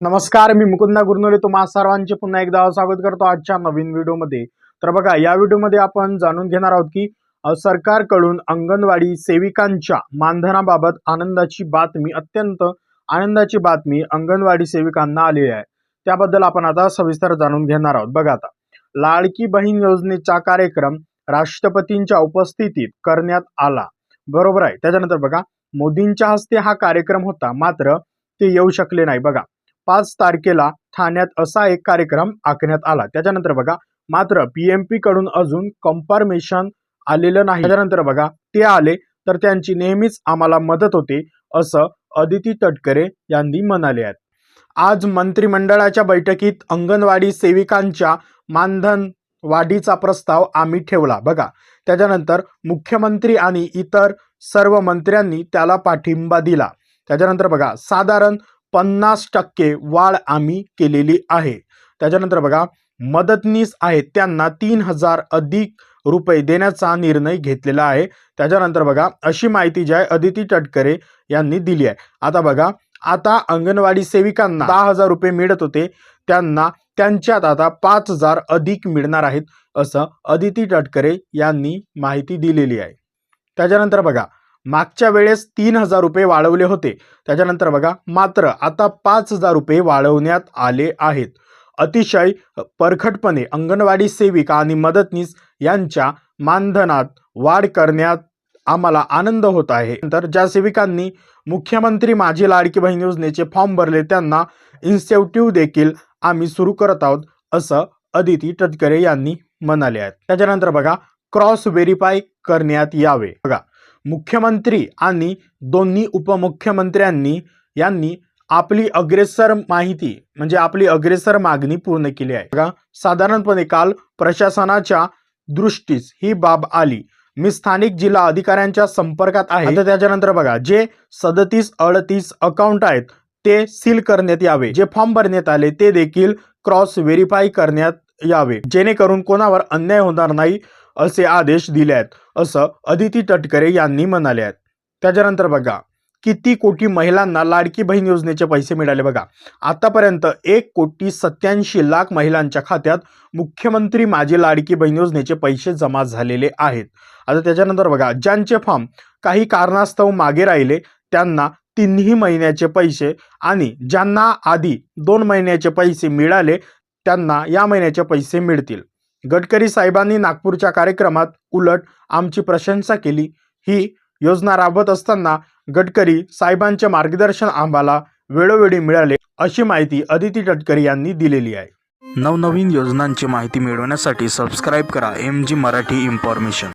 नमस्कार मी मुकुंदा गुरनोले तुम्हा सर्वांचे पुन्हा एकदा स्वागत करतो आजच्या नवीन व्हिडिओमध्ये. तर बघा या व्हिडिओमध्ये आपण जाणून घेणार आहोत की सरकारकडून अंगणवाडी सेविकांच्या मानधनाबाबत आनंदाची बातमी अत्यंत आनंदाची बातमी अंगणवाडी सेविकांना आलेली आहे. त्याबद्दल आपण आता सविस्तर जाणून घेणार आहोत. बघा आता लाडकी बहीण योजनेचा कार्यक्रम राष्ट्रपतींच्या उपस्थितीत करण्यात आला. बरोबर आहे. त्याच्यानंतर बघा मोदींच्या हस्ते हा कार्यक्रम होता मात्र ते येऊ शकले नाही. बघा पाच तारखेला ठाण्यात असा एक कार्यक्रम आखण्यात आला. त्याच्यानंतर बघा मात्र पीएमपी कडून अजून कन्फर्मेशन आलेलं नाही. त्याच्यानंतर बघा ते आले तर त्यांची नेहमीच आम्हाला मदत होते असं अदिती तटकरे यांनी म्हणाले आहेत आज मंत्रिमंडळाच्या बैठकीत अंगणवाडी सेविकांच्या मानधन वाढीचा प्रस्ताव आम्ही ठेवला. बघा त्याच्यानंतर मुख्यमंत्री आणि इतर सर्व मंत्र्यांनी त्याला पाठिंबा दिला. त्याच्यानंतर बघा साधारण पन्नास टक्के वाढ आम्ही केलेली आहे. त्याच्यानंतर बघा मदतनीस आहेत त्यांना तीन हजार अधिक रुपये देण्याचा निर्णय घेतलेला आहे. त्याच्यानंतर बघा अशी माहिती जी आहे अदिती टटकरे यांनी दिली आहे. आता बघा आता अंगणवाडी सेविकांना दहा हजार रुपये मिळत होते. त्यांना त्यांच्यात आता पाच हजार अधिक मिळणार आहेत असं अदिती टटकरे यांनी माहिती दिलेली आहे. त्याच्यानंतर बघा मागच्या वेळेस तीन हजार रुपये वाढवले होते. त्याच्यानंतर बघा मात्र आता पाच हजार रुपये वाढवण्यात आले आहेत. अतिशय परखटपणे अंगणवाडी सेविका आणि मदतनीस यांच्या मानधनात वाढ करण्यात आम्हाला आनंद होत आहे. नंतर ज्या सेविकांनी मुख्यमंत्री माझी लाडकी बहीण योजनेचे फॉर्म भरले त्यांना इन्सेंटिव्ह देखील आम्ही सुरू करत आहोत असं अदिती टटकरे यांनी म्हणाले आहेत त्याच्यानंतर बघा क्रॉस व्हेरीफाय करण्यात यावे. बघा मुख्यमंत्री आणि दोन्ही उपमुख्यमंत्र्यांनी यांनी आपली अग्रेसर माहिती म्हणजे आपली अग्रेसर मागणी पूर्ण केली आहे. बघा साधारणपणे काल प्रशासनाच्या दृष्टीस ही बाब आली. मी स्थानिक जिल्हा अधिकाऱ्यांच्या संपर्कात आहे. तर त्याच्यानंतर बघा जे सदतीस अडतीस अकाउंट आहेत ते सील करण्यात यावे. जे फॉर्म भरण्यात आले ते देखील क्रॉस व्हेरीफाय करण्यात यावे. जेणेकरून कोणावर अन्याय होणार नाही असे आदेश दिले आहेत. असं अदिती तटकरे यांनी म्हणाले आहेत. त्याच्यानंतर बघा किती कोटी महिलांना लाडकी बहीण योजनेचे पैसे मिळाले बघा. आतापर्यंत एक कोटी सत्याऐंशी लाख महिलांच्या खात्यात मुख्यमंत्री माझी लाडकी बहीण योजनेचे पैसे जमा झालेले आहेत. आता त्याच्यानंतर बघा ज्यांचे फॉर्म काही कारणास्तव मागे राहिले त्यांना तिन्ही महिन्याचे पैसे आणि ज्यांना आधी दोन महिन्याचे पैसे मिळाले त्यांना या महिन्याचे पैसे मिळतील. गडकरी साहेबांनी नागपूरच्या कार्यक्रमात उलट आमची प्रशंसा केली. ही योजना राबवत असताना गडकरी साहेबांचे मार्गदर्शन आम्हाला वेळोवेळी मिळाले अशी माहिती अदिती गडकरी यांनी दिलेली आहे. नवनवीन योजनांची माहिती मिळवण्यासाठी सबस्क्राईब करा. M G Marathi information